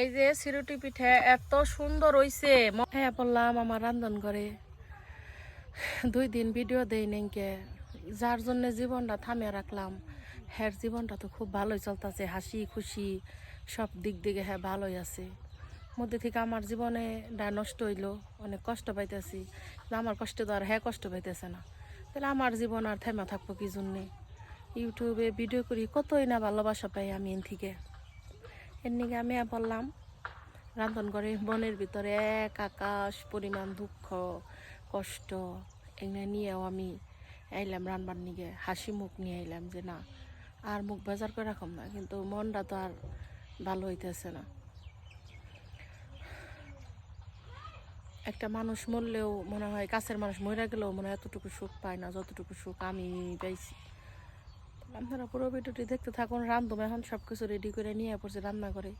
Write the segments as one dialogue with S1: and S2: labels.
S1: এই যে সিরুটি পিঠে এত সুন্দর হইছে। হ্যাঁ বললাম আমার রান্ধন করে দুই দিন ভিডিও দেই নেংকে যার জন্য জীবনটা থামিয়ে রাখলাম। হ্যার জীবনটা তো খুব ভালোই চলতেছে। হাসি, খুশি, সব দিক দিকে হ্যাঁ ভালোই আছে। মধ্যে থেকে আমার জীবনে ডা নষ্ট হইল। অনেক কষ্ট পাইতেছি। আমার কষ্ট তো আর হ্যাঁ কষ্ট পাইতেছে না। তাহলে আমার জীবন আর থেমা থাকব কি জন্যে? ইউটিউবে ভিডিও করি, কতই না ভালোবাসা পাই আমি এন থেকে। এর নিকে আমি বললাম রান্ধন করে বনের ভিতরে এক আকাশ পরিমাণ দুঃখ, কষ্ট, এগুলো নিয়েও আমি আইলাম রান্নার নিগে। হাসি মুখ নিয়ে আইলাম যে না, আর মুখ বাজার করে রাখম না, কিন্তু মনটা তো আর ভালো হইতেছে না। একটা মানুষ মরলেও মনে হয়, কাছের মানুষ মরে গেলেও মনে হয় এতটুকু সুখ পায় না, যতটুকু সুখ আমি পাইছি। আপনারা পুরো ভিডিওটি দেখতে থাকুন রান্ধুম এখন সব কিছু রেডি করে নিয়ে পড়ছে রান্না করে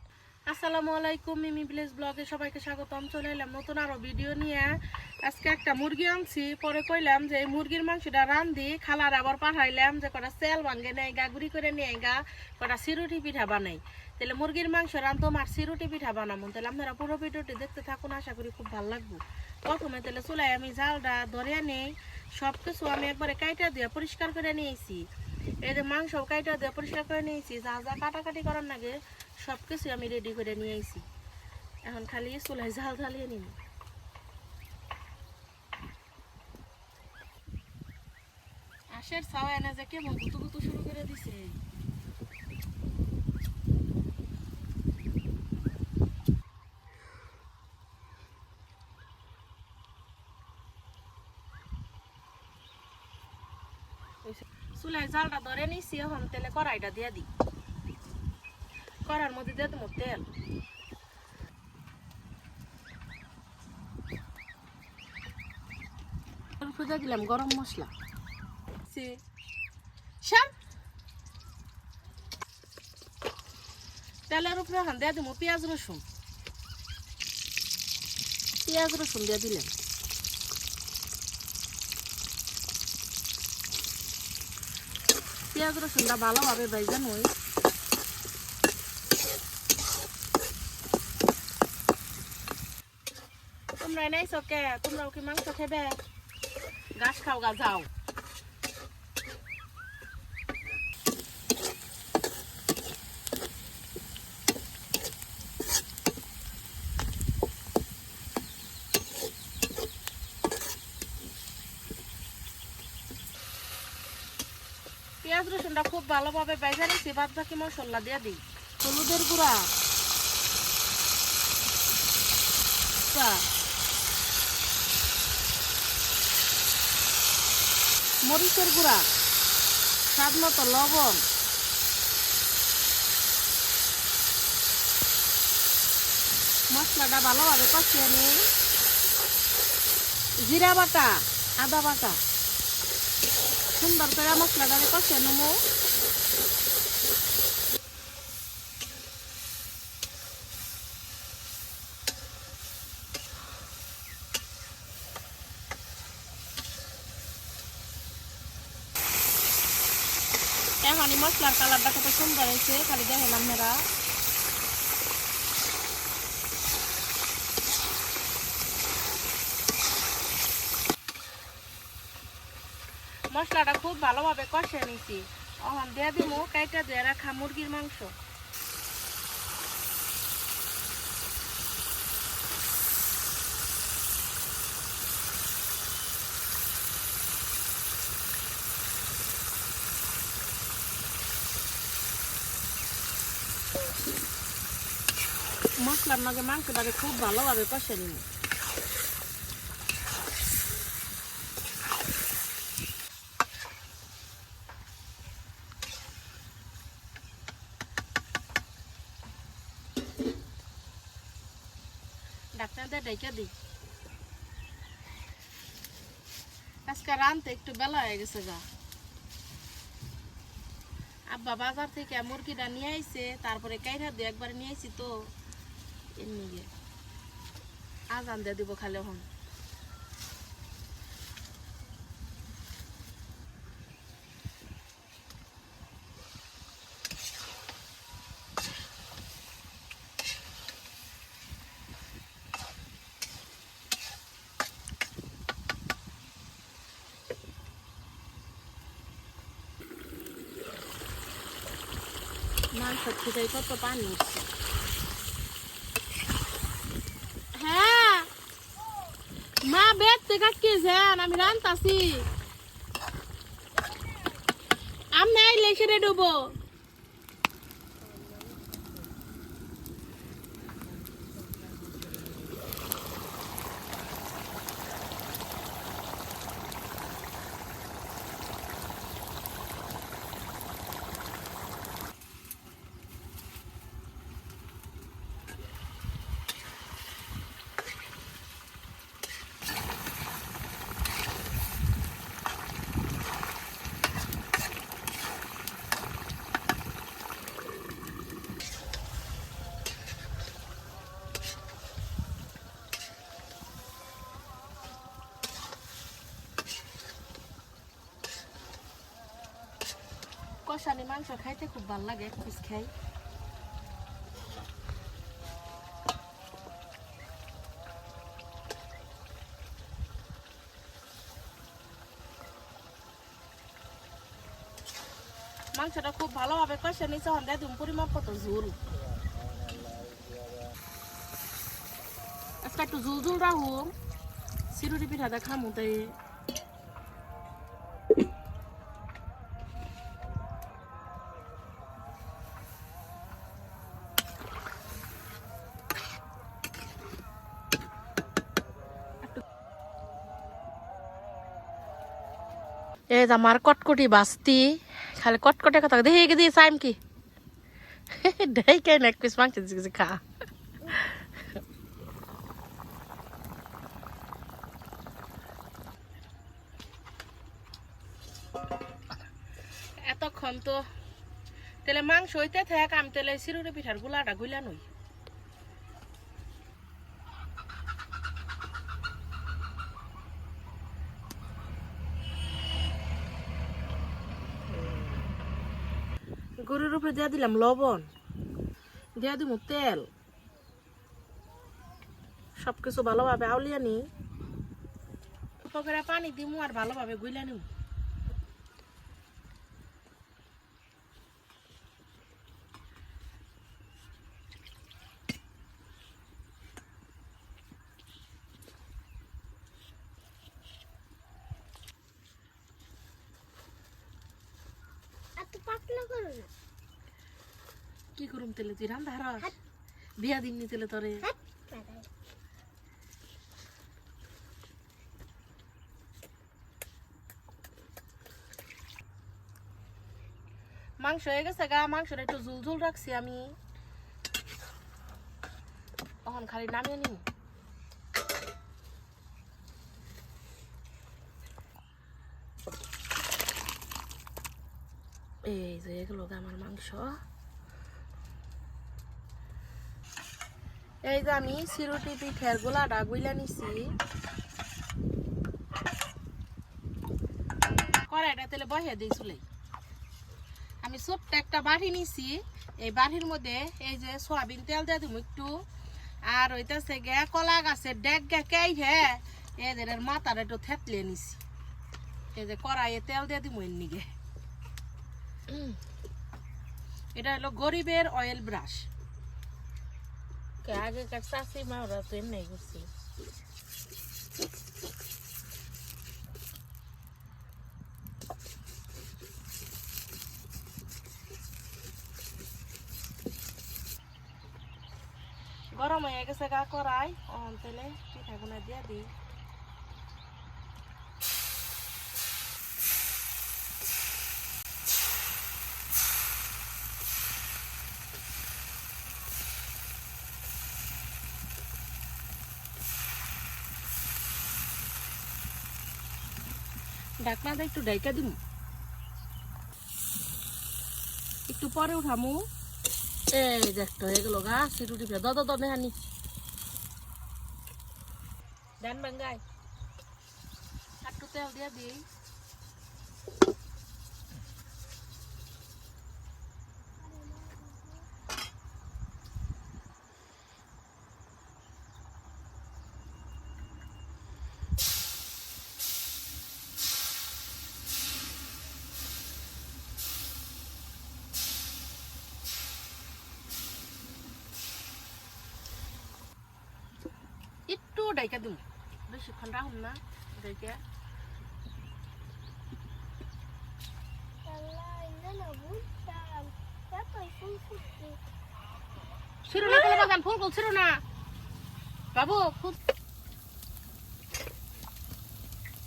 S1: আসসালামু আলাইকুম, মিমি ভিলেজ ব্লগে সবাইকে স্বাগতম। চলে এলাম নতুন আরও ভিডিও নিয়ে। আজকে একটা মুরগি আনছি, পরে কইলাম যে এই মুরগির মাংসটা রান্ধি, খালার আবার পাঠাইলাম যে কটা সেল ভাঙ্গে নেই গা, গুড়ি করে নিয়ে গা, কটা সিরুটি পিঠা বানাই। তাহলে মুরগির মাংস রান্ধতো আর সিরুটি পিঠা বানাবো তাহলে আপনারা পুরো ভিডিওটি দেখতে থাকুন, আশা করি খুব ভালো লাগবে। প্রথমে তাহলে চুলাই আমি জালটা ধরে নেই সব কিছু আমি একবারে কাইটা দিয়ে পরিষ্কার করে নিয়েছি। এই যে মাংস কাইটা দিয়ে পরিষ্কার করে নিয়েছি, যা যা কাটাকাটি করার লাগে সব কিছু আমি রেডি করে নিয়ে আইছি। এখন খালি চুলাই ঝাল ঝালিয়ে নিন আশের ছাওয়া এনে যে কেমন গুতু গুতু শুরু করে দিছে। চুলাই জালটা ধরে নিছি এখন তেলে কড়াইটা দিয়ে দিই। কড়ার মধ্যে দিয়ে দেবো তেল। দিয়ে দিলাম গরম মশলা। শ্যাম তেলের উপরে এখন দিয়ে দেবো পেঁয়াজ রসুন। পেঁয়াজ রসুন দিয়ে দিলাম। পেঁয়াজ রসুনটা ভালোভাবে ভেজে নই। তোমরা নাই চকে তোমরাও কি মাংস খেবে? গাছ খাও গা, যাও। পেঁয়াজ রসুনটা খুব ভালোভাবে বেজে নিচ্ছি বাদ বাকি মশলা দিয়ে দিই। হলুদের গুঁড়া। মরিচের গুঁড়া। স্বাদ মতো লবণ। মশলাটা ভালোভাবে কষিয়ে নিই। জিরা বাটা, আদা বাটা। সুন্দর করে মশলাটাকে কষিয়ে নেব এখন এই মশলার কালারটা কত সুন্দর হয়েছে খালি দেখেন আপনারা মশলাটা খুব ভালোভাবে কষে নিছি। এখন দিয়ে দিব কাইটা দিয়ে রাখা মুরগির মাংস। মশলার মাঝে মাংসটাকে খুব ভালোভাবে কষে নিব ডাক্তারদের ডেকে দিই? আজকে রানতে একটু বেলা হয়ে গেছে গা। আব্বা বাজার থেকে মুরগিটা নিয়ে আইছে, তারপরে কাইরা দিয়ে একবার নিয়ে আইছি তো, এমনি আজান দিয়ে দিব খালি এখন। থেকে কত পানি? হ্যাঁ। মা বেদ থেকে কাটকেছেন আমি রান্তাছি। আমি নাই লেখে রে ডুবো। কষানি মাংস খাইতে খুব ভালো লাগে, এক পিস খাই। মাংসটা খুব ভালোভাবে কষে নিচে হন দিয়ে তুমি পরিমাপ কত ঝুল। আজকে একটু ঝুল ঝুল রাখু সিরুটি পিঠাটা খামু তাই এই আমার কটকটি বাস্তি। খালি কটকটে কথা দেখে গিয়ে দিয়ে সাইম কি? দেই এক পিস মাংস দিচ্ছে খা। এতক্ষণ তো তেলে মাংস হইতে থাক, আমি তেলে সিরুরে পিঠার গুলাটা গুলা নই। গরুর উপরে দিয়া দিলাম লবণ। দিয়া দিব তেল। সব কিছু ভালোভাবে আউলিয়া নি। পকেরা পানি দিমু আর ভালোভাবে গুইলা
S2: এত পাতলা করো না।
S1: কি করুম তেলে? তুই রান্না হারস? বিয়া দিননি তেলে তোরে। মাংস হয়ে গেছে গা মাংসটা একটু ঝুল ঝুল রাখছি আমি। তখন খালি নামিয়ে নিই এই যে এগুলো গা আমার মাংস। এই যে আমি সিরুটি পিঠের গোলাটা গুইলা নিছি। কড়াইটা তেলে বহিয়ে দিই চুলে আমি ছোট্ট একটা বাড়ি নিছি। এই বাড়ির মধ্যে এই যে সয়াবিন তেল দিয়ে দিব একটু। আর ওইটাছে গে কলা গাছের ডেক গে কেই হে এদের মাথার একটু থেতলে নিছি। এই যে কড়াইয়ে তেল দিয়ে দিব এমনি গে এটা হলো গরিবের অয়েল ব্রাশ। আগেকার চাষি মা ওরা তো এমনি করছি গরম হয়ে গেছে গা করাই অন তেলে পিঠাগুলো দিয়ে দিই। ঢাকনাটা একটু ডাইকা দিম। একটু পরে উঠামু। এই দেখতো এগুলো গাছ রুটি ভেদ দদ দনে হানি। ডান বাঙ্গাই। একটু তেল দিয়ে দিই। ডাইকা দিম। বেশিক্ষণ রাখুন না ডাইকা
S2: আল্লাহ ইন্দা না বুঝতাম এতই
S1: ছিড়ো না কলা বাগান ফুল ছিড়ো না। বাবু ফুল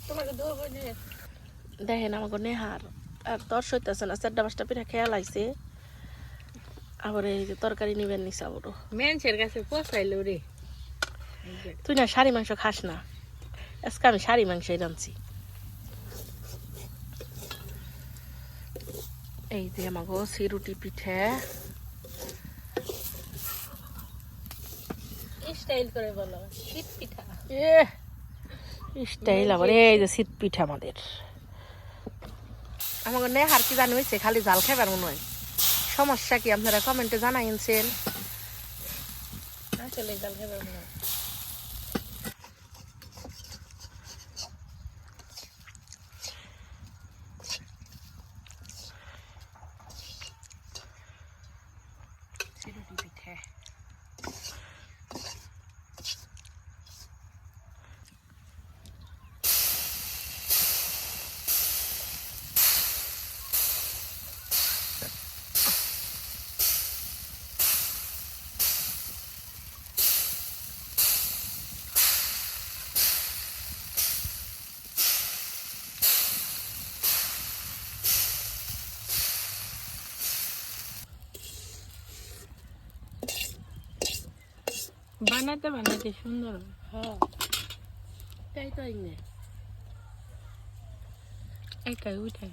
S1: তোমাকে ধরবো যে দেখেন আমাকে নেহার আর তোর সইতেছে না চারটা পাঁচটা পিঠা খেয়াল আইছে আবার এই যে তরকারি নিবেন নিছে আবারও।
S3: মেনসের কাছে পোষাইলো রে।
S1: তুই না শাড়ি মাংস খাস না। আজকে আমি শাড়ি মাংসই রাঁধছি এই যে আমাকে সিরুটি পিঠে।
S3: স্টাইল করে বলো শীত পিঠা।
S1: এ স্টাইল আবার এই যে শীত পিঠা আমাদের। আমাকে কি জানি হয়েছে খালি জাল খাইবার মনে হয়। সমস্যা কি আপনারা কমেন্টে জানাইছেন
S3: আসলে জাল
S1: সিরুটি পিঠে
S3: বানাতে বানাতে সুন্দর
S1: হ্যাঁ? তাই তো
S3: একাই উঠাই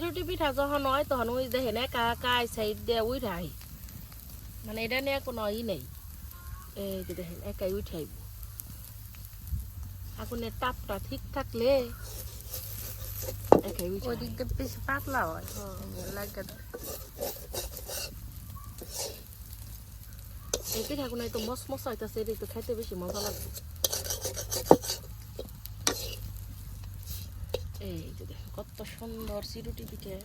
S1: সিরুটি পিঠা যখন হয় তখন ওই দেখেন একা একা সাইড দিয়ে উঠাই মানে এটা নিয়ে কোনো ই নেই এই যে দেখেন একাই উঠাই আগুনের তাপটা ঠিক থাকলে একাই
S3: ওই
S1: উঠাই
S3: দিক দিয়ে বেশি পাতলা হয় লাগে
S1: এই পিঠাগুলো তো মস মস হইতাছে এটা তো খাইতে বেশি মজা লাগবে এই যে দেখেন কত সুন্দর সিরুটি পিঠে।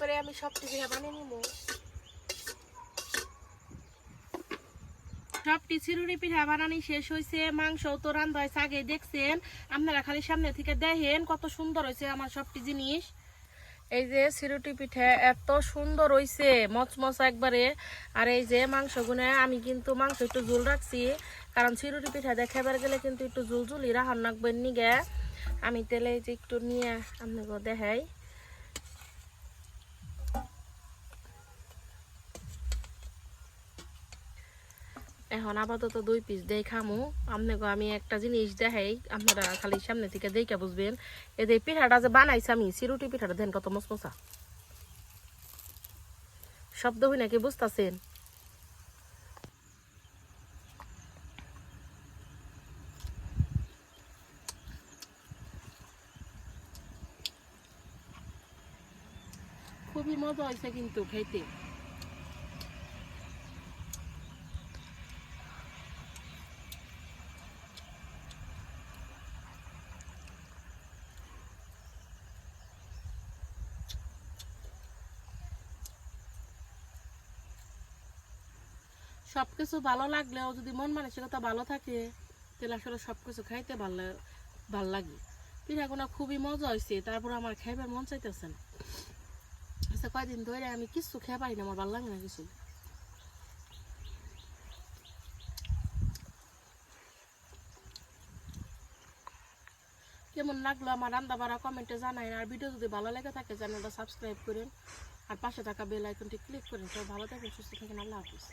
S1: করে আমি সব পিঠা বানিয়ে নিব। সবটি চিরুড়ি পিঠা বানানি শেষ হয়েছে মাংস তো রান্ধা হয়েছে আগে দেখছেন? আপনারা খালি সামনে থেকে দেখেন কত সুন্দর হয়েছে আমার সবটি জিনিস। এই যে সিরুটি পিঠা এত সুন্দর হয়েছে মচমচ একবারে। আর এই যে মাংস গুনে আমি কিন্তু মাংস একটু ঝুল রাখছি, কারণ সিরুটি পিঠা দেখাবার গেলে কিন্তু একটু ঝুল ঝুলি রাখার নাকবেন নিগে। আমি তেলে যে একটু নিয়ে আপনাকে দেখাই। এখন আপাতত দুই পিস দেই খামু। আপনাকে আমি একটা জিনিস দেখাই, আপনারা খালি সামনে থেকে দেখে বুঝবেন। এই যে পিঠাটা যে বানাইছি আমি, সিরুটি পিঠাটা, দেন কত মসমসা শব্দ হই নাকি বুঝতেছেন? খুবই মজা হয়েছে কিন্তু খাইতে। সবকিছু ভালো লাগলেও যদি মন মানসিকতা ভালো থাকে, তাহলে আসলে সবকিছু খাইতে ভালো ভালো লাগে। পিঠাগুলো খুবই মজা হয়েছে তারপর আমার খাইবার মন চাইতেছে না। আচ্ছা কয়দিন ধরে আমি কিছু খেয়ে পারি না, আমার ভালো লাগে না কিছু। কেমন লাগল আমার রান্না বাড়া কমেন্টে জানাই আর ভিডিও যদি ভালো লেগে থাকে, চ্যানেলটা সাবস্ক্রাইব করেন, আর পাশে থাকা বেল আইকনটি ক্লিক করেন। সব ভালো থাকেন সুস্থ থাকেন আল্লাহ হাফিজ।